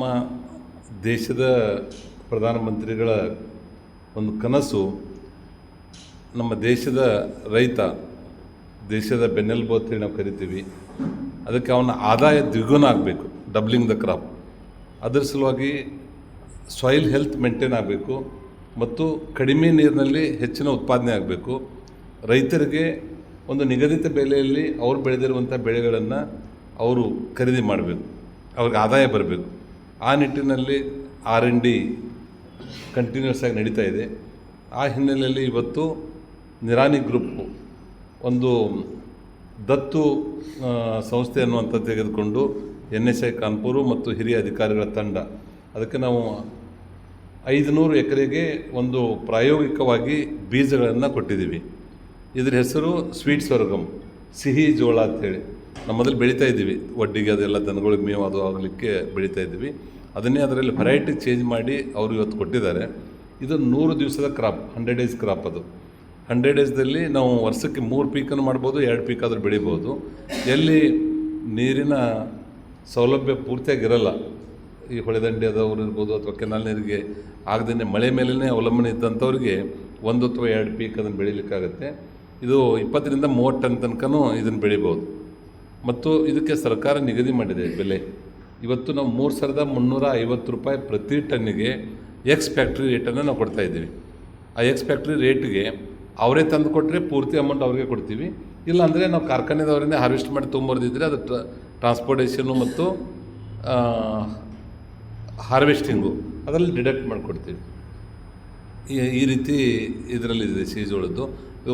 ನಮ್ಮ ದೇಶದ ಪ್ರಧಾನಮಂತ್ರಿಗಳ ಒಂದು ಕನಸು ನಮ್ಮ ದೇಶದ ರೈತ, ದೇಶದ ಬೆನ್ನೆಲುಬು ಅಂತೇಳಿ ನಾವು ಕರಿತೀವಿ. ಅದಕ್ಕೆ ಅವನ ಆದಾಯ ದ್ವಿಗುಣ ಆಗಬೇಕು ಡಬ್ಲಿಂಗ್ ದ ಕ್ರಾಪ್ ಅದರ ಸಲುವಾಗಿ ಸಾಯಿಲ್ ಹೆಲ್ತ್ ಮೇಂಟೈನ್ ಆಗಬೇಕು ಮತ್ತು ಕಡಿಮೆ ನೀರಿನಲ್ಲಿ ಹೆಚ್ಚಿನ ಉತ್ಪಾದನೆ ಆಗಬೇಕು. ರೈತರಿಗೆ ಒಂದು ನಿಗದಿತ ಬೆಲೆಯಲ್ಲಿ ಅವ್ರು ಬೆಳೆದಿರುವಂಥ ಬೆಳೆಗಳನ್ನು ಅವರು ಖರೀದಿ ಮಾಡಬೇಕು, ಅವ್ರಿಗೆ ಆದಾಯ ಬರಬೇಕು. ಆ ನಿಟ್ಟಿನಲ್ಲಿ ಆರ್ ಎನ್ ಡಿ ಕಂಟಿನ್ಯೂಸ್ ಆಗಿ ನಡೀತಾ ಇದೆ. ಆ ಹಿನ್ನೆಲೆಯಲ್ಲಿ ಇವತ್ತು ನಿರಾನಿ ಗ್ರೂಪ್ ಒಂದು ದತ್ತು ಸಂಸ್ಥೆ ಅನ್ನುವಂಥ ತೆಗೆದುಕೊಂಡು ಎನ್ ಎಸ್ ಐ ಕಾನ್ಪುರು ಮತ್ತು ಹಿರಿಯ ಅಧಿಕಾರಿಗಳ ತಂಡ. ಅದಕ್ಕೆ ನಾವು ಐದುನೂರು ಎಕರೆಗೆ ಒಂದು ಪ್ರಾಯೋಗಿಕವಾಗಿ ಬೀಜಗಳನ್ನು ಕೊಟ್ಟಿದ್ದೀವಿ. ಇದರ ಹೆಸರು ಸ್ವೀಟ್ ಸ್ವರ್ಗಮ್ ಸಿಹಿ ಜೋಳ ಅಂಥೇಳಿ ನಾವು ಮೊದಲು ಬೆಳೀತಾ ಇದ್ದೀವಿ. ಒಡ್ಡಿಗೆ ಅದೆಲ್ಲ ದನಗಳಿಗೆ ಮೇವು ಅದು ಆಗಲಿಕ್ಕೆ ಬೆಳೀತಾ ಇದ್ದೀವಿ. ಅದನ್ನೇ ಅದರಲ್ಲಿ ವೆರೈಟಿ ಚೇಂಜ್ ಮಾಡಿ ಅವರು ಇವತ್ತು ಕೊಟ್ಟಿದ್ದಾರೆ. ಇದು ನೂರು ದಿವಸದ ಕ್ರಾಪ್ ಹಂಡ್ರೆಡ್ ಡೇಸ್ ಕ್ರಾಪ್ ಅದು. ಹಂಡ್ರೆಡ್ ಡೇಸ್ದಲ್ಲಿ ನಾವು ವರ್ಷಕ್ಕೆ ಮೂರು ಪೀಕನ್ನು ಮಾಡ್ಬೋದು, ಎರಡು ಪೀಕಾದರೂ ಬೆಳಿಬೋದು. ಎಲ್ಲಿ ನೀರಿನ ಸೌಲಭ್ಯ ಪೂರ್ತಿಯಾಗಿರಲ್ಲ, ಈ ಹೊಳೆದಂಡೆ ಆದವ್ರು ಇರ್ಬೋದು ಅಥವಾ ಕೆನಾಲ್ ನೀರಿಗೆ ಆಗದೇ ಮಳೆ ಮೇಲೇ ಅವಲಂಬನೆ ಇದ್ದಂಥವ್ರಿಗೆ ಒಂದು ಅಥವಾ ಎರಡು ಪೀಕ್ ಅದನ್ನು ಬೆಳೀಲಿಕ್ಕಾಗತ್ತೆ. ಇದು ಇಪ್ಪತ್ತರಿಂದ ಮೂವತ್ತು ಟನ್ ತನಕನೂ ಇದನ್ನು ಬೆಳಿಬೋದು. ಮತ್ತು ಇದಕ್ಕೆ ಸರ್ಕಾರ ನಿಗದಿ ಮಾಡಿದೆ ಬೆಲೆ. ಇವತ್ತು ನಾವು ಮೂರು ಸಾವಿರದ ಮುನ್ನೂರ ಐವತ್ತು ರೂಪಾಯಿ ಪ್ರತಿ ಟನ್ನಿಗೆ ಎಕ್ಸ್ ಫ್ಯಾಕ್ಟ್ರಿ ರೇಟನ್ನು ನಾವು ಕೊಡ್ತಾ ಇದ್ದೀವಿ. ಆ ಎಕ್ಸ್ ಫ್ಯಾಕ್ಟ್ರಿ ರೇಟ್ಗೆ ಅವರೇ ತಂದು ಕೊಟ್ಟರೆ ಪೂರ್ತಿ ಅಮೌಂಟ್ ಅವ್ರಿಗೆ ಕೊಡ್ತೀವಿ. ಇಲ್ಲ ಅಂದರೆ ನಾವು ಕಾರ್ಖಾನೆದವರಿಂದ ಹಾರ್ವೆಸ್ಟ್ ಮಾಡಿ ತೊಗೊಂಬರ್ದಿದ್ರೆ ಅದು ಟ್ರ ಟ್ರಾನ್ಸ್ಪೋರ್ಟೇಷನು ಮತ್ತು ಹಾರ್ವೆಸ್ಟಿಂಗು ಅದರಲ್ಲಿ ಡಿಡಕ್ಟ್ ಮಾಡಿಕೊಡ್ತೀವಿ. ಈ ರೀತಿ ಇದರಲ್ಲಿದೆ ಸೀಜೋಳದ್ದು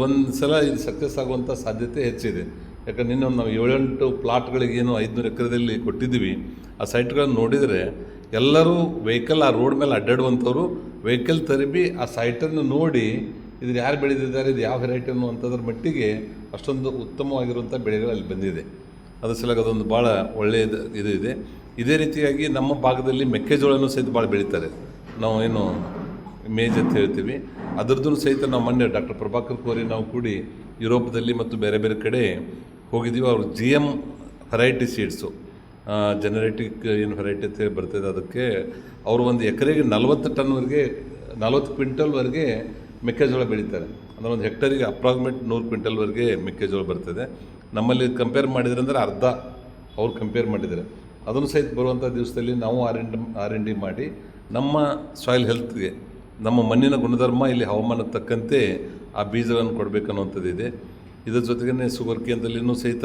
ಒಂದು ಸಲ ಇದು ಸಕ್ಸಸ್ ಆಗುವಂಥ ಸಾಧ್ಯತೆ ಹೆಚ್ಚಿದೆ. ಯಾಕಂದ್ರೆ ನಿನ್ನೊಂದು ನಾವು ಏಳೆಂಟು ಪ್ಲಾಟ್ಗಳಿಗೆ ಏನು ಐದುನೂರು ಎಕರೆದಲ್ಲಿ ಕೊಟ್ಟಿದ್ದೀವಿ. ಆ ಸೈಟ್ಗಳನ್ನು ನೋಡಿದರೆ ಎಲ್ಲರೂ ವೆಹಿಕಲ್ ಆ ರೋಡ್ ಮೇಲೆ ಅಡ್ಡಾಡುವಂಥವ್ರು ವೆಹಿಕಲ್ ತರಿಬಿ ಆ ಸೈಟನ್ನು ನೋಡಿ ಇದ್ರ ಯಾರು ಬೆಳೆದಿದ್ದಾರೆ ಇದು ಯಾವ ವೆರೈಟಿ ಅನ್ನುವಂಥದ್ರ ಮಟ್ಟಿಗೆ ಅಷ್ಟೊಂದು ಉತ್ತಮವಾಗಿರುವಂಥ ಬೆಳೆಗಳು ಅಲ್ಲಿ ಬಂದಿದೆ. ಅದ್ರ ಸಲುವಾಗಿ ಅದೊಂದು ಭಾಳ ಒಳ್ಳೆಯದು ಇದು ಇದೆ. ಇದೇ ರೀತಿಯಾಗಿ ನಮ್ಮ ಭಾಗದಲ್ಲಿ ಮೆಕ್ಕೆಜೋಳನೂ ಸಹಿತ ಭಾಳ ಬೆಳೀತಾರೆ. ನಾವು ಏನು ಮೇಜ್ ಅಂತ ಹೇಳ್ತೀವಿ. ಅದರದ್ದು ಸಹಿತ ನಾವು ಮೊನ್ನೆ ಡಾಕ್ಟರ್ ಪ್ರಭಾಕರ್ ಕೋರಿ ನಾವು ಕೂಡಿ ಯುರೋಪ್ದಲ್ಲಿ ಮತ್ತು ಬೇರೆ ಬೇರೆ ಕಡೆ ಹೋಗಿದ್ದೀವಿ. ಅವರು G M variety seeds genetic ಏನು ವೆರೈಟಿ ಅಂತ ಹೇಳಿ ಬರ್ತದೆ. ಅದಕ್ಕೆ ಅವರು ಒಂದು ಎಕರೆಗೆ ನಲ್ವತ್ತು ಟನ್ವರೆಗೆ, ನಲ್ವತ್ತು ಕ್ವಿಂಟಲ್ವರೆಗೆ ಮೆಕ್ಕೆಜೋಳ ಬೆಳೀತಾರೆ. ಅಂದರೆ ಒಂದು ಹೆಕ್ಟರಿಗೆ ಅಪ್ರಾಕ್ಸಿಮೇಟ್ ನೂರು ಕ್ವಿಂಟಲ್ವರೆಗೆ ಮೆಕ್ಕೆಜೋಳ ಬರ್ತದೆ. ನಮ್ಮಲ್ಲಿ ಕಂಪೇರ್ ಮಾಡಿದ್ರೆ ಅಂದರೆ ಅರ್ಧ ಅವ್ರು ಕಂಪೇರ್ ಮಾಡಿದ್ದಾರೆ. ಅದನ್ನು ಸಹಿತ ಬರುವಂಥ ದಿವಸದಲ್ಲಿ ನಾವು R and R and D ಮಾಡಿ ನಮ್ಮ ಸಾಯಿಲ್ ಹೆಲ್ತ್ಗೆ ನಮ್ಮ ಮಣ್ಣಿನ ಗುಣಧರ್ಮ, ಇಲ್ಲಿ ಹವಾಮಾನಕ್ಕೆ ತಕ್ಕಂತೆ ಆ ಬೀಜಗಳನ್ನು ಕೊಡಬೇಕನ್ನುವಂಥದ್ದು ಇದೆ ಇದರ ಜೊತೆಗೇ ಸುಗರ್ ಕೇಂದ್ರದಲ್ಲಿನೂ ಸಹಿತ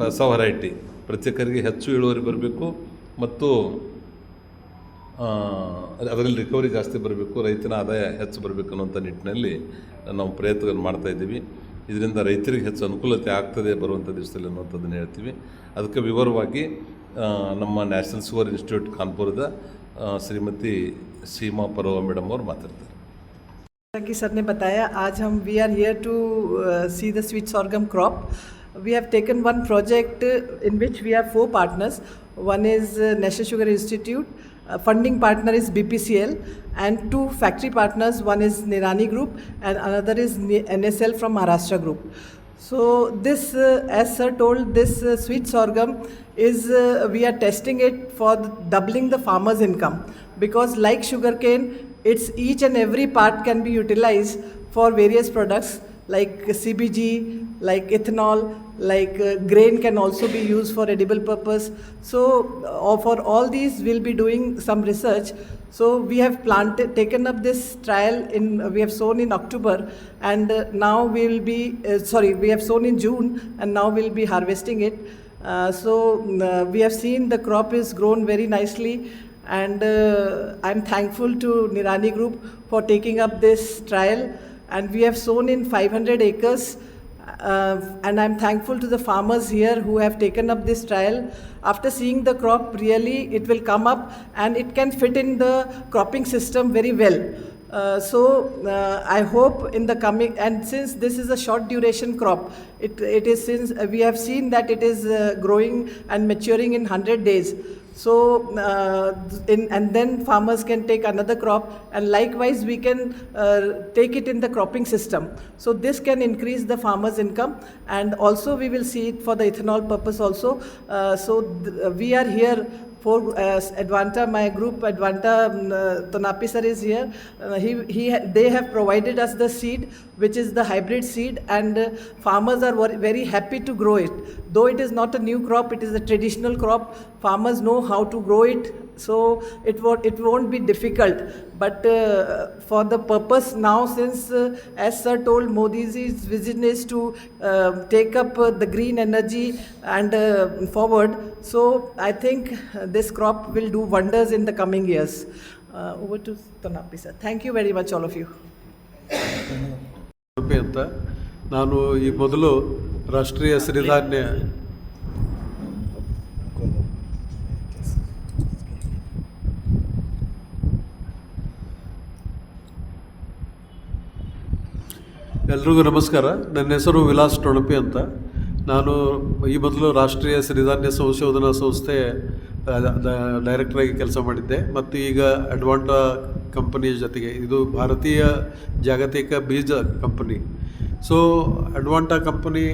ಹೊಸ ವೆರೈಟಿ ಪ್ರತ್ಯೇಕರಿಗೆ ಹೆಚ್ಚು ಇಳುವರಿ ಬರಬೇಕು ಮತ್ತು ಅದರಲ್ಲಿ ರಿಕವರಿ ಜಾಸ್ತಿ ಬರಬೇಕು, ರೈತನ ಆದಾಯ ಹೆಚ್ಚು ಬರಬೇಕು ಅನ್ನುವಂಥ ನಿಟ್ಟಿನಲ್ಲಿ ನಾವು ಪ್ರಯತ್ನಗಳನ್ನು ಮಾಡ್ತಾ ಇದ್ದೀವಿ. ಇದರಿಂದ ರೈತರಿಗೆ ಹೆಚ್ಚು ಅನುಕೂಲತೆ ಆಗ್ತದೆ ಬರುವಂಥ ದಿವಸದಲ್ಲಿ ಅನ್ನುವಂಥದ್ದನ್ನು ಹೇಳ್ತೀವಿ. ಅದಕ್ಕೆ ವಿವರವಾಗಿ ನಮ್ಮ ನ್ಯಾಷನಲ್ ಸುಗರ್ ಇನ್ಸ್ಟಿಟ್ಯೂಟ್ ಕಾನ್ಪುರದ ಶ್ರೀಮತಿ ಸೀಮಾ ಪರ್ವ ಮೇಡಮ್ ಅವರು ಮಾತಾಡ್ತಾರೆ. जैसा कि सर ने बताया आज हम we are here to see the sweet sorghum crop we have taken one project uh, in which we have four partners one is uh, national sugar institute uh, funding partner is bpcl and two factory partners one is nirani group and another is Ni- nsl from maharashtra group so this, uh, as sir told, this uh, sweet sorghum is uh, we are testing it for the doubling the farmer's income because like sugarcane, its each and every part can be utilized for various products like CBG, like ethanol, like uh, grain can also be used for edible purpose. So uh, for all these, we'll be doing some research. So we have planted, taken up this trial in, we have sown in October and uh, now we will be, uh, sorry, we have sown in June and now we'll be harvesting it. Uh, so uh, we have seen the crop is grown very nicely and uh, I'm thankful to Nirani Group for taking up this trial and we have sown in 500 acres uh, and I'm thankful to the farmers here who have taken up this trial. After seeing the crop, really it will come up and it can fit in the cropping system very well. Uh, so uh, I hope in the coming and since this is a short duration crop, it, it is since we have seen that it is uh, growing and maturing in 100 days. So, uh, in, and then farmers can take another crop, and likewise, we can uh, take it in the cropping system. So, this can increase the farmer's income, and also we will see it for the ethanol purpose also. Uh, so, th- we are here four uh, Advanta, my group Advanta um, uh, Tonapi sir is here. Uh, he, he, they have provided us the seed, which is the hybrid seed, and uh, farmers are very happy to grow it. Though it is not a new crop, it is a traditional crop. Farmers know how to grow it, so it won't it won't be difficult. But uh, for the purpose now, since uh, as sir told, Modi's vision is to uh, take up uh, the green energy and uh, forward. So I think uh, this crop will do wonders in the coming years. Uh, over to Tanapi sir. Thank you very much, all of you. Udupi ಅಂತ ನಾನು ಈ ಮೊದಲು ರಾಷ್ಟ್ರೀಯ ಸಿರಿಧಾನ್ಯ ಎಲ್ರಿಗೂ ನಮಸ್ಕಾರ. ನನ್ನ ಹೆಸರು ವಿಲಾಸ್ ಟೊಣಪಿ ಅಂತ. ನಾನು ಈ ಮೊದಲು ರಾಷ್ಟ್ರೀಯ ಸಿರಿಧಾನ್ಯ ಸಂಶೋಧನಾ ಸಂಸ್ಥೆ ಡೈರೆಕ್ಟರಾಗಿ ಕೆಲಸ ಮಾಡಿದ್ದೆ. ಮತ್ತು ಈಗ ಅಡ್ವಾಂಟಾ ಕಂಪನಿಯ ಜೊತೆಗೆ, ಇದು ಭಾರತೀಯ ಜಾಗತಿಕ ಬೀಜ company. So, Advanta company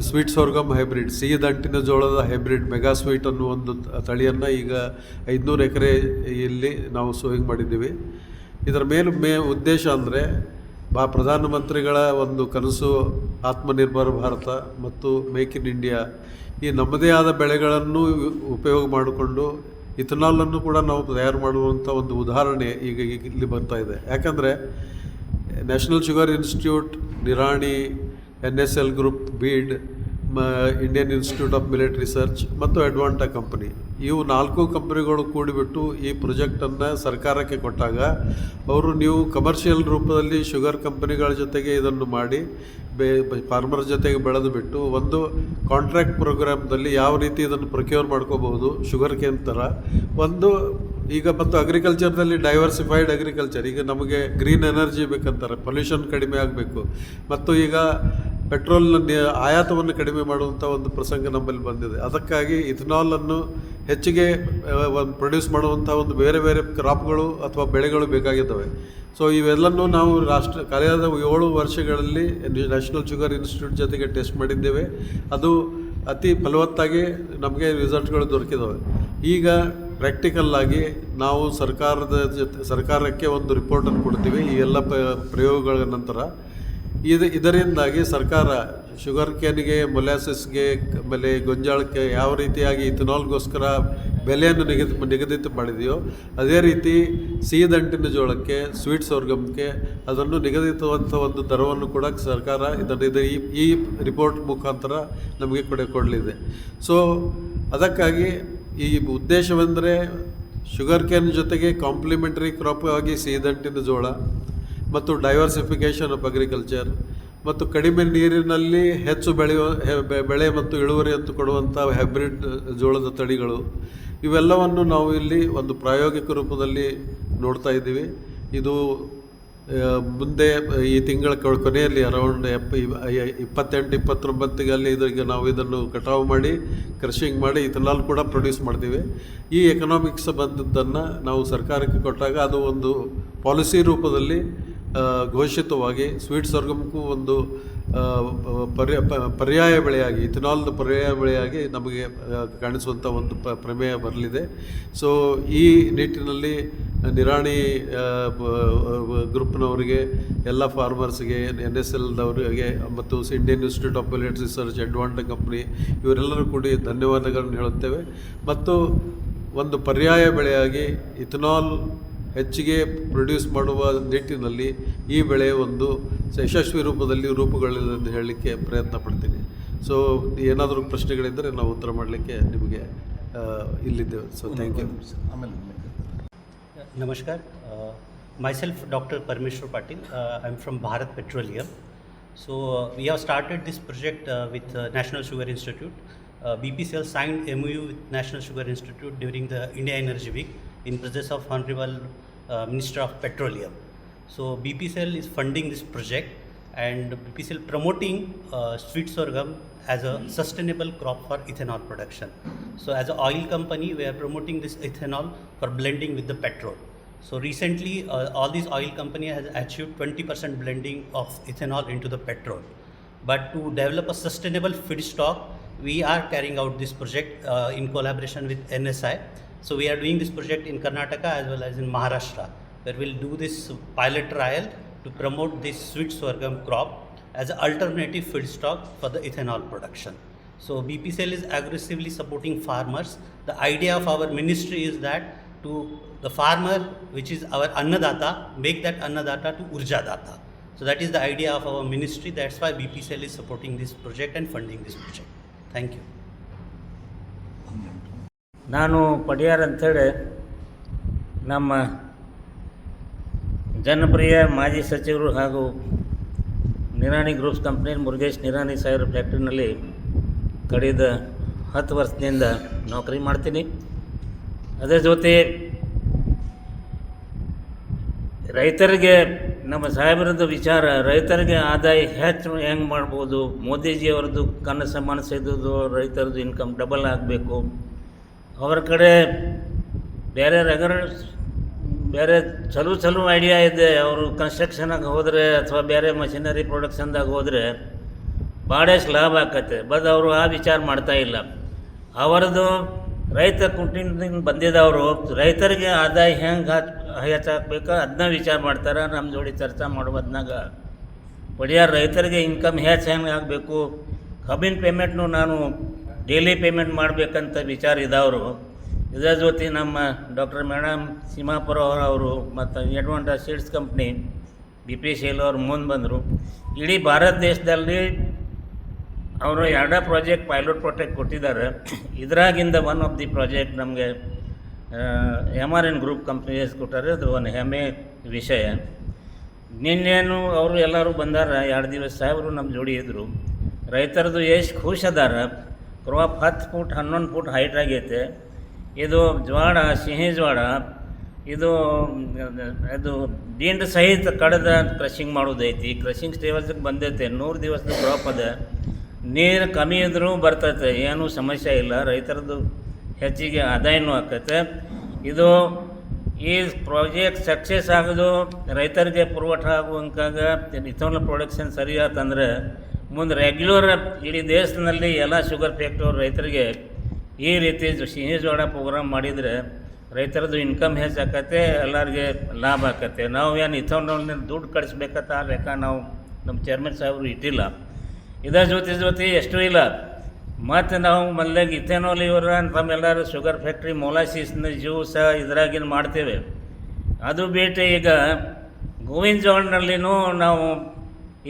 sweet sorghum hybrid ಸಿಹಿ ದಂಟಿನ ಜೋಳದ ಹೈಬ್ರಿಡ್, ಮೆಗಾ ಸ್ವೀಟ್ ಅನ್ನೋ ಒಂದು ತಳಿಯನ್ನು ಈಗ ಐದುನೂರು ಎಕರೆ ಇಲ್ಲಿ ನಾವು ಸೋಯಿಂಗ್ ಮಾಡಿದ್ದೀವಿ. ಇದರ ಮೇಲೆ ಮೇ ಉದ್ದೇಶ ಅಂದರೆ ಬಾ ಪ್ರಧಾನಮಂತ್ರಿಗಳ ಒಂದು ಕನಸು, ಆತ್ಮನಿರ್ಭರ ಭಾರತ ಮತ್ತು ಮೇಕ್ ಇನ್ ಇಂಡಿಯಾ. ಈ ನಮ್ಮದೇ ಆದ ಬೆಳೆಗಳನ್ನು ಉಪಯೋಗ ಮಾಡಿಕೊಂಡು ಇಥನಾಲನ್ನು ಕೂಡ ನಾವು ತಯಾರು ಮಾಡುವಂಥ ಒಂದು ಉದಾಹರಣೆ ಈಗ ಇಲ್ಲಿ ಬರ್ತಾ ಇದೆ. ಯಾಕಂದರೆ national sugar institute, Nirani N S L group, bead Indian institute of millet research ಮತ್ತು ಅಡ್ವಾಂಟಾ ಕಂಪನಿ. ಇವು ನಾಲ್ಕು ಕಂಪ್ನಿಗಳು ಕೂಡಿಬಿಟ್ಟು ಈ ಪ್ರೊಜೆಕ್ಟನ್ನು ಸರ್ಕಾರಕ್ಕೆ ಕೊಟ್ಟಾಗ ಅವರು ನೀವು ಕಮರ್ಷಿಯಲ್ ರೂಪದಲ್ಲಿ ಶುಗರ್ ಕಂಪನಿಗಳ ಜೊತೆಗೆ ಇದನ್ನು ಮಾಡಿ, ಬೇ ಫಾರ್ಮರ್ ಜೊತೆಗೆ ಬೆಳೆದು ಬಿಟ್ಟು ಒಂದು ಕಾಂಟ್ರಾಕ್ಟ್ ಪ್ರೋಗ್ರಾಮ್ದಲ್ಲಿ ಯಾವ ರೀತಿ ಇದನ್ನು ಪ್ರೊಕ್ಯೂರ್ ಮಾಡ್ಕೋಬಹುದು ಶುಗರ್ ಕೇನ್ ಥರ ಒಂದು ಈಗ ಮತ್ತು ಅಗ್ರಿಕಲ್ಚರ್ನಲ್ಲಿ ಡೈವರ್ಸಿಫೈಡ್ ಅಗ್ರಿಕಲ್ಚರ್ ಈಗ ನಮಗೆ ಗ್ರೀನ್ ಎನರ್ಜಿ ಬೇಕಂತಾರೆ ಪೊಲ್ಯೂಷನ್ ಕಡಿಮೆ ಆಗಬೇಕು. ಮತ್ತು ಈಗ ಪೆಟ್ರೋಲ್ನ ಆಯಾತವನ್ನು ಕಡಿಮೆ ಮಾಡುವಂಥ ಒಂದು ಪ್ರಸಂಗ ನಮ್ಮಲ್ಲಿ ಬಂದಿದೆ. ಅದಕ್ಕಾಗಿ ಇಥನಾಲನ್ನು ಹೆಚ್ಚಿಗೆ ಒಂದು ಪ್ರೊಡ್ಯೂಸ್ ಮಾಡುವಂಥ ಒಂದು ಬೇರೆ ಬೇರೆ ಕ್ರಾಪ್ಗಳು ಅಥವಾ ಬೆಳೆಗಳು ಬೇಕಾಗಿದ್ದಾವೆ. ಸೊ, ಇವೆಲ್ಲನೂ ನಾವು ರಾಷ್ಟ್ರ, ಕಳೆದ ಏಳು ವರ್ಷಗಳಲ್ಲಿ ನ್ಯಾಷನಲ್ ಶುಗರ್ ಇನ್ಸ್ಟಿಟ್ಯೂಟ್ ಜೊತೆಗೆ ಟೆಸ್ಟ್ ಮಾಡಿದ್ದೇವೆ. ಅದು ಅತಿ ಫಲವತ್ತಾಗಿ ನಮಗೆ ರಿಸಲ್ಟ್ಗಳು ದೊರಕಿದ್ದಾವೆ. ಈಗ ಪ್ರಾಕ್ಟಿಕಲ್ಲಾಗಿ ನಾವು ಸರ್ಕಾರದ ಜೊತೆ, ಸರ್ಕಾರಕ್ಕೆ ಒಂದು ರಿಪೋರ್ಟನ್ನು ಕೊಡ್ತೀವಿ. ಈ ಎಲ್ಲ ಪ್ರಯೋಗಗಳ ನಂತರ ಇದು ಇದರಿಂದಾಗಿ ಸರ್ಕಾರ ಶುಗರ್ ಕೇನಿಗೆ, ಮೊಲ್ಯಾಸಿಸ್ಗೆ, ಆಮೇಲೆ ಗೊಂಜಾಳಕ್ಕೆ ಯಾವ ರೀತಿಯಾಗಿ ಇಥನಾಲ್ಗೋಸ್ಕರ ಬೆಲೆಯನ್ನು ನಿಗದಿ ನಿಗದಿತ ಮಾಡಿದೆಯೋ, ಅದೇ ರೀತಿ ಸಿಹಿದಂಟಿನ ಜೋಳಕ್ಕೆ, ಸ್ವೀಟ್ ಸೋರ್ಗಮ್ಗೆ ಅದನ್ನು ನಿಗದಿತವಂಥ ಒಂದು ದರವನ್ನು ಕೂಡ ಸರ್ಕಾರ ಇದನ್ನು ಇದು ಈ ರಿಪೋರ್ಟ್ ಮುಖಾಂತರ ನಮಗೆ ಕೊಡ ಕೊಡಲಿದೆ. ಸೊ, ಅದಕ್ಕಾಗಿ ಈ ಉದ್ದೇಶವೆಂದರೆ ಶುಗರ್ ಕೇನ್ ಜೊತೆಗೆ ಕಾಂಪ್ಲಿಮೆಂಟರಿ ಕ್ರಾಪ್ ಆಗಿ ಸಿಹಿದಂಟಿನ ಜೋಳ ಮತ್ತು ಡೈವರ್ಸಿಫಿಕೇಷನ್ ಆಫ್ ಅಗ್ರಿಕಲ್ಚರ್ ಮತ್ತು ಕಡಿಮೆ ನೀರಿನಲ್ಲಿ ಹೆಚ್ಚು ಬೆಳೆಯುವ ಬೆಳೆ ಮತ್ತು ಇಳುವರಿಯನ್ನು ಕೊಡುವಂಥ ಹೈಬ್ರಿಡ್ ಜೋಳದ ತಳಿಗಳು. ಇವೆಲ್ಲವನ್ನು ನಾವು ಇಲ್ಲಿ ಒಂದು ಪ್ರಾಯೋಗಿಕ ರೂಪದಲ್ಲಿ ನೋಡ್ತಾ ಇದ್ದೀವಿ. ಇದು ಮುಂದೆ ಈ ತಿಂಗಳ ಕೊನೆಯಲ್ಲಿ ಅರೌಂಡ್ ಐ- ಇಪ್ಪತ್ತೆಂಟು, ಇಪ್ಪತ್ತೊಂಬತ್ತಿಗೆ ಅಲ್ಲಿ ಇದಕ್ಕೆ ನಾವು ಇದನ್ನು ಕಟಾವು ಮಾಡಿ ಕ್ರಷಿಂಗ್ ಮಾಡಿ, ಇಥನಾಲ್ ಕೂಡ ಪ್ರೊಡ್ಯೂಸ್ ಮಾಡ್ತೀವಿ. ಈ ಎಕನಾಮಿಕ್ಸ್ ಬಂದದ್ದನ್ನು ನಾವು ಸರ್ಕಾರಕ್ಕೆ ಕೊಟ್ಟಾಗ ಅದು ಒಂದು ಪಾಲಿಸಿ ರೂಪದಲ್ಲಿ ಘೋಷಿತವಾಗಿ ಸ್ವೀಟ್ ಸರ್ಗಮಕ್ಕೂ ಒಂದು ಪರ್ಯಾಯ ಬೆಳೆಯಾಗಿ, ಇಥನಾಲ್ನ ಪರ್ಯಾಯ ಬೆಳೆಯಾಗಿ ನಮಗೆ ಕಾಣಿಸುವಂಥ ಒಂದು ಪ ಪ್ರಮೇಯ ಬರಲಿದೆ. ಸೊ ಈ ನಿಟ್ಟಿನಲ್ಲಿ ನಿರಾಣಿ ಗ್ರೂಪ್ನವರಿಗೆ, ಎಲ್ಲ ಫಾರ್ಮರ್ಸ್ಗೆ, ಎನ್ ಎಸ್ ಎಲ್ದವರಿಗೆ ಮತ್ತು Indian institute of millet research Advanta company, ಇವರೆಲ್ಲರೂ ಕೂಡಿ ಧನ್ಯವಾದಗಳನ್ನು ಹೇಳುತ್ತೇವೆ. ಮತ್ತು ಒಂದು ಪರ್ಯಾಯ ಬೆಳೆಯಾಗಿ ಇಥನಾಲ್ ಹೆಚ್ಚಿಗೆ ಪ್ರೊಡ್ಯೂಸ್ ಮಾಡುವ ನಿಟ್ಟಿನಲ್ಲಿ ಈ ಬೆಳೆ ಒಂದು ಯಶಸ್ವಿ ರೂಪದಲ್ಲಿ ರೂಪುಗಳಿಲ್ಲ ಎಂದು ಹೇಳಲಿಕ್ಕೆ ಪ್ರಯತ್ನ ಪಡ್ತೀನಿ. ಸೊ ಏನಾದರೂ ಪ್ರಶ್ನೆಗಳಿದ್ದರೆ ನಾವು ಉತ್ತರ ಮಾಡಲಿಕ್ಕೆ ನಿಮಗೆ ಇಲ್ಲಿದ್ದೇವೆ. ಸೊ ಥ್ಯಾಂಕ್ ಯು ಆಮೇಲೆ ನಮಸ್ಕಾರ myself doctor Parameshwar Patil I am from Bharat petroleum so we have started this project with national sugar institute B P C L sign M U with national sugar institute during the India energy week in presence of honourable Minister of Petroleum. So BPCL is funding this project and BPCL promoting uh, sweet sorghum as a sustainable crop for ethanol production. So as an oil company, we are promoting this ethanol for blending with the petrol. So recently, uh, all these oil company has achieved 20% blending of ethanol into the petrol. But to develop a sustainable feedstock, we are carrying out this project uh, in collaboration with NSI. So we are doing this project in Karnataka as well as in Maharashtra, where we'll do this pilot trial to promote this sweet sorghum crop as an alternative feedstock for the ethanol production. So BPCL is aggressively supporting farmers. The idea of our ministry is that to the farmer, which is our Annadata, make that Annadata to Urja Data. So that is the idea of our ministry. That's why BPCL is supporting this project and funding this project. Thank you. ನಾನು ಪಡಿಯಾರ್ ಅಂಥೇಳಿ ನಮ್ಮ ಜನಪ್ರಿಯ ಮಾಜಿ ಸಚಿವರು ಹಾಗೂ Nirani groups company Murugesh Nirani ಸಾಹೇಬ್ರ ಫ್ಯಾಕ್ಟ್ರಿನಲ್ಲಿ ಕಳೆದ ಹತ್ತು ವರ್ಷದಿಂದ ನೌಕರಿ ಮಾಡ್ತೀನಿ. ಅದರ ಜೊತೆ ರೈತರಿಗೆ, ನಮ್ಮ ಸಾಹೇಬರದ್ದು ವಿಚಾರ, ರೈತರಿಗೆ ಆದಾಯ ಹೆಚ್ಚು ಹೆಂಗೆ ಮಾಡ್ಬೋದು? ಮೋದಿಜಿಯವ್ರದ್ದು ಕನಸು ಮನಸ್ಸಿದ್ದು ರೈತರದ್ದು ಇನ್ಕಮ್ ಡಬಲ್ ಆಗಬೇಕು. ಅವ್ರ ಕಡೆ ಬೇರೆ ರೆಗರ್ ಬೇರೆ ಚಲೋ ಚಲೋ ಐಡಿಯಾ ಇದೆ. ಅವರು ಕನ್ಸ್ಟ್ರಕ್ಷನಾಗ ಹೋದರೆ ಅಥವಾ ಬೇರೆ ಮಷಿನರಿ ಪ್ರೊಡಕ್ಷನ್ದಾಗ ಹೋದರೆ ಭಾಳಷ್ಟು ಲಾಭ ಆಕತ್ತೆ. ಬಟ್ ಅವರು ಆ ವಿಚಾರ ಮಾಡ್ತಾ ಇಲ್ಲ. ಅವರದು ರೈತ ಕುಟುಂಬದಿಂದ ಬಂದಿದ್ದವರು ರೈತರಿಗೆ ಆದಾಯ ಹೆಂಗೆ ಹೆಚ್ಚಾಕ್ಬೇಕು ಅದನ್ನ ವಿಚಾರ ಮಾಡ್ತಾರೆ. ನಮ್ಮ ಜೋಡಿ ಚರ್ಚೆ ಮಾಡುವುದನ್ನಾಗ ಒಡಿಯಾರ ರೈತರಿಗೆ ಇನ್ಕಮ್ ಹೆಚ್ಚು ಹೆಂಗೆ ಆಗಬೇಕು? ಕಬ್ಬಿನ ಪೇಮೆಂಟ್ನು ನಾನು ಡೈಲಿ ಪೇಮೆಂಟ್ ಮಾಡಬೇಕಂತ ವಿಚಾರ ಇದ್ದವರು, ಇದರ ಜೊತೆ ನಮ್ಮ ಡಾಕ್ಟರ್ ಮೇಡಮ್ ಸೀಮಾಪುರ ಅವರು ಮತ್ತು Advanta seeds company B P Shail ಅವರು ಅವ್ರು ಮುಂದೆ ಬಂದರು. ಇಡೀ ಭಾರತ ದೇಶದಲ್ಲಿ ಅವರು ಎರಡೇ ಪ್ರಾಜೆಕ್ಟ್ ಪೈಲಟ್ ಪ್ರಾಜೆಕ್ಟ್ ಕೊಟ್ಟಿದ್ದಾರೆ. ಇದ್ರಾಗಿಂದ ಒನ್ ಆಫ್ ದಿ ಪ್ರಾಜೆಕ್ಟ್ ನಮಗೆ M R N group companies ಕೊಟ್ಟಾರೆ. ಅದು ಒಂದು ಹೆಮ್ಮೆ ವಿಷಯ. ನಿನ್ನೇನು ಅವರು ಎಲ್ಲರೂ ಬಂದಾರ. ಎರಡು ದಿವಸ ಸಾಹೇಬರು ನಮ್ಮ ಜೋಡಿ ಇದ್ದರು ರೈತರದು ಎಷ್ಟು ಖುಷ್ ಅದಾರ. ಕ್ರಾಪ್ ಹತ್ತು ಫುಟ್, ಹನ್ನೊಂದು ಫುಟ್ ಹೈಟ್ ಆಗೈತೆ. ಇದು ಜ್ವಾಳ, ಸಿಹಿ ಜ್ವಾಳ, ಇದು, ಅದು ದಿಂಡ್ ಸಹಿತ ಕಡದ ಕ್ರಷಿಂಗ್ ಮಾಡೋದೈತಿ. ಕ್ರಷಿಂಗ್ ಸ್ಟೇಜಕ್ಕೆ ಬಂದೈತೆ. ನೂರು ದಿವಸದ ಕ್ರಾಪ್ ಅದ. ನೀರು ಕಮ್ಮಿ ಇದ್ರೂ ಬರ್ತೈತೆ. ಏನೂ ಸಮಸ್ಯೆ ಇಲ್ಲ. ರೈತರದ್ದು ಹೆಚ್ಚಿಗೆ ಆದಾಯನೂ ಆಕೈತೆ. ಇದು ಈ ಪ್ರಾಜೆಕ್ಟ್ ಸಕ್ಸಸ್ ಆಗೋದು, ರೈತರಿಗೆ ಪುರವಠ ಆಗುವಂಕಾಗ ಇಥೋನಲ್ ಪ್ರೊಡಕ್ಷನ್ ಸರಿ ಆತಂದ್ರೆ ಮುಂದೆ ರೆಗ್ಯುಲರ್ ಇಡೀ ದೇಶದಲ್ಲಿ ಎಲ್ಲ ಶುಗರ್ ಫ್ಯಾಕ್ಟ್ರಿ ರೈತರಿಗೆ ಈ ರೀತಿ ಜೊ- ಸಿಹಿ ಜೋಳ ಪ್ರೋಗ್ರಾಮ್ ಮಾಡಿದರೆ ರೈತರದ್ದು ಇನ್ಕಮ್ ಹೆಚ್ಚಾಕತ್ತೆ ಎಲ್ಲರಿಗೆ ಲಾಭ ಆಕತ್ತೆ. ನಾವು ಏನು ಇಥೋನಲ್ನ ದುಡ್ಡು ಕಳಿಸ್ಬೇಕತ್ತ ಲೆಕ್ಕ ನಾವು ನಮ್ಮ ಚೇರ್ಮನ್ ಸಾಹೇಬರು ಇಟ್ಟಿಲ್ಲ. ಇದರ ಜೊತೆ ಜೊತೆ ಎಷ್ಟು ಇಲ್ಲ. ಮತ್ತು ನಾವು ಮಲ್ಲಾಗ ಇಥೆನಾಲ್ ಇವರ ತಮ್ಮೆಲ್ಲರೂ ಶುಗರ್ ಫ್ಯಾಕ್ಟ್ರಿ ಮೊಲಾಸಿಸ್ನ ಜ್ಯೂಸ ಇದ್ರಾಗಿನ ಮಾಡ್ತೇವೆ. ಅದು ಬಿಟ್ಟು ಈಗ ಗೋವಿಂದ ಜೋಳನಲ್ಲಿನೂ ನಾವು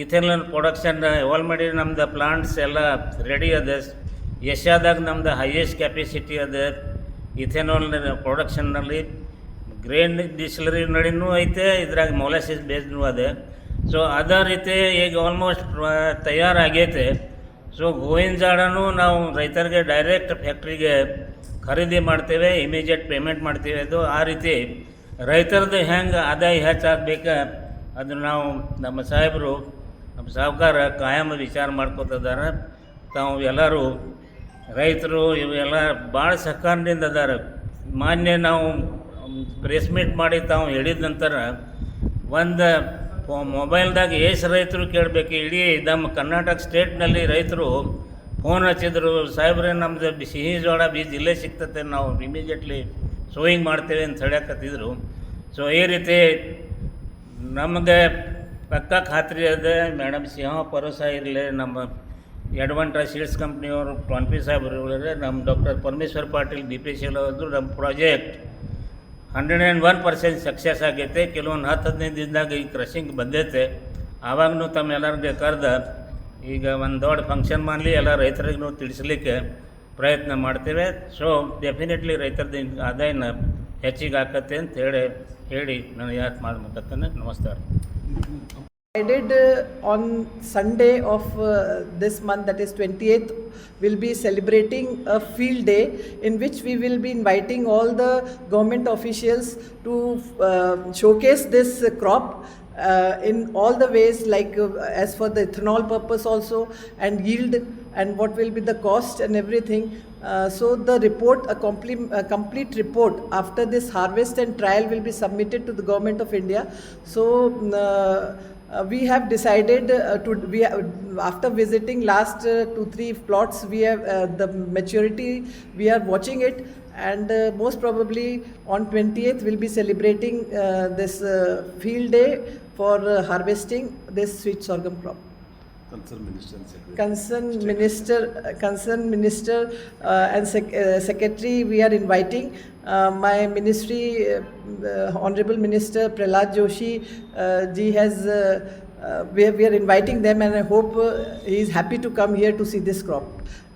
ಇಥೆನಾಲ್ ಪ್ರೊಡಕ್ಷನ್ ಎವಾಲ್ ಮಾಡಿ ನಮ್ದು ಪ್ಲಾಂಟ್ಸ್ ಎಲ್ಲ ರೆಡಿ ಅದ. ಏಷ್ಯಾದಾಗ ನಮ್ದು ಹೈಯೆಸ್ಟ್ ಕೆಪಾಸಿಟಿ ಅದ ಇಥೆನಾಲ್ ಪ್ರೊಡಕ್ಷನ್ನಲ್ಲಿ ಗ್ರೇನ್ ಡಿಸ್ಲರಿ ನಡಿನೂ ಐತೆ, ಇದ್ರಾಗ ಮೊಲಾಸಿಸ್ ಬೇಸ್ನೂ ಅದ. ಸೊ ಅದೇ ರೀತಿ ಈಗ ಆಲ್ಮೋಸ್ಟ್ ತಯಾರಾಗೈತೆ. ಸೊ ಗೋವಿನ ಜಾಡನೂ ನಾವು ರೈತರಿಗೆ ಡೈರೆಕ್ಟ್ ಫ್ಯಾಕ್ಟ್ರಿಗೆ ಖರೀದಿ ಮಾಡ್ತೇವೆ ಇಮಿಡಿಯೇಟ್ ಪೇಮೆಂಟ್ ಮಾಡ್ತೇವೆ. ಅದು ಆ ರೀತಿ ರೈತರದ್ದು ಹೆಂಗೆ ಆದಾಯ ಹೆಚ್ಚಾಗಬೇಕು ಅದನ್ನು ನಾವು ನಮ್ಮ ಸಾಹೇಬರು ನಮ್ಮ ಸಾಹುಕಾರ ಕಾಯಂ ವಿಚಾರ ಮಾಡ್ಕೊತಿದ್ದಾರೆ ತಾವು ಎಲ್ಲರೂ ರೈತರು ಇವೆಲ್ಲ ಭಾಳ ಸಹಕಾರದಿಂದ ಅದಾರೆ. ಮಾನ್ಯ ನಾವು ಪ್ರೆಸ್ ಮೀಟ್ ಮಾಡಿ ತಾವು ಹೇಳಿದ ನಂತರ ಒಂದು ಮೊಬೈಲ್ದಾಗ ಎಷ್ಟು ರೈತರು ಕೇಳಬೇಕು. ಇಡೀ ನಮ್ಮ ಕರ್ನಾಟಕ ಸ್ಟೇಟ್ನಲ್ಲಿ ರೈತರು ಫೋನ್ ಹಚ್ಚಿದ್ರು, ಸಾಹೇಬ್ರೆ ನಮ್ಮದು ಸಿಹಿ ಜೋಳ ಬೀಜ ಇಲ್ಲೇ ಸಿಗ್ತತೆ, ನಾವು ಇಮಿಡಿಯೇಟ್ಲಿ ಸೋಯಿಂಗ್ ಮಾಡ್ತೇವೆ ಅಂತ ಹೇಳಕತ್ತಿದ್ರು ಸೊ ಈ ರೀತಿ ನಮಗೆ ಪಕ್ಕ ಖಾತ್ರಿ ಅದ ಮೇಡಮ್ ಸಿಂಹ ಪರೋಸ ಇರಲಿ, ನಮ್ಮ ಎಡ್ವಂಟ ಸೀಡ್ಸ್ ಕಂಪ್ನಿಯವರು ಟ್ವಾನ್ಪಿ ಸಾಹೇಬರು ನಮ್ಮ doctor Parameshwar Patil B P C ಅವರು ನಮ್ಮ project. Hundred and one percent success ಆಗೈತೆ, ಕೆಲವೊಂದು ಹತ್ತು ಹದಿನೈದು ದಿನದಾಗ ಈ ಕ್ರಷಿಂಗ್ ಬಂದೈತೆ. ಆವಾಗೂ ತಮ್ಮೆಲ್ಲರಿಗೆ ಕರೆದ ಈಗ ಒಂದು ದೊಡ್ಡ ಫಂಕ್ಷನ್ ಮಾಡಲಿ, ಎಲ್ಲ ರೈತರಿಗೂ ತಿಳಿಸ್ಲಿಕ್ಕೆ ಪ್ರಯತ್ನ ಮಾಡ್ತೇವೆ. ಸೊ ಡೆಫಿನೆಟ್ಲಿ ರೈತರದ್ದು ಆದಾಯನ ಹೆಚ್ಚಿಗೆ ಆಕತ್ತೆ ಅಂತ ಹೇಳಿ ಹೇಳಿ ನಾನು ಯಾಕೆ ಮಾಡ್ಬೇಕಂತಾನೆ ನಮಸ್ಕಾರ. Decided uh, on Sunday of uh, this month, that is 28th, we'll be celebrating a field day in which we will be inviting all the government officials to uh, showcase this uh, crop. Uh, in all the ways, like uh, as for the ethanol purpose also, and yield, and what will be the cost and everything. Uh, so the report, a, complete, a complete report after this harvest and trial will be submitted to the government of India. So. mm, Uh, uh, we have decided uh, to we have, after visiting last uh, two three plots we have uh, the maturity we are watching it and most probably on 20th we'll be celebrating this field day for harvesting this sweet sorghum crop Concerned Minister and Secretary. Concerned Minister, concerned Minister uh, and sec- uh, Secretary, we are inviting uh, my ministry, uh, uh, Honorable Minister Pralad Joshi uh, ji has, uh, uh, we, are, we are inviting them and I hope uh, he is happy to come here to see this crop.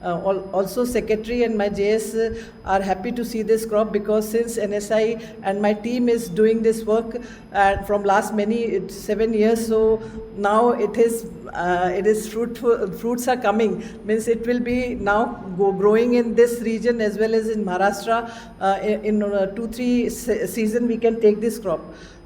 Uh, also secretary and my JS uh, are happy to see this crop because since NSI and my team is doing this work uh, from last many seven years, so now it is uh, it is fruitful. Fruits are coming. Means it will be now go growing in this region as well as in Maharashtra. Uh, in uh, two three se- season we can take this crop.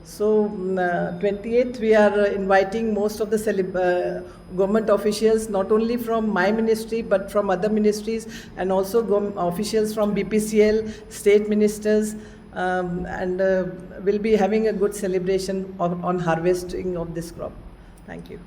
So mm, uh, 28th we are inviting most of the celeb- uh, government officials, not only from my ministry but from other ministries and also officials from BPCL, state ministers, um, and uh, we'll be having a good celebration of, on harvesting of this crop. Thank you.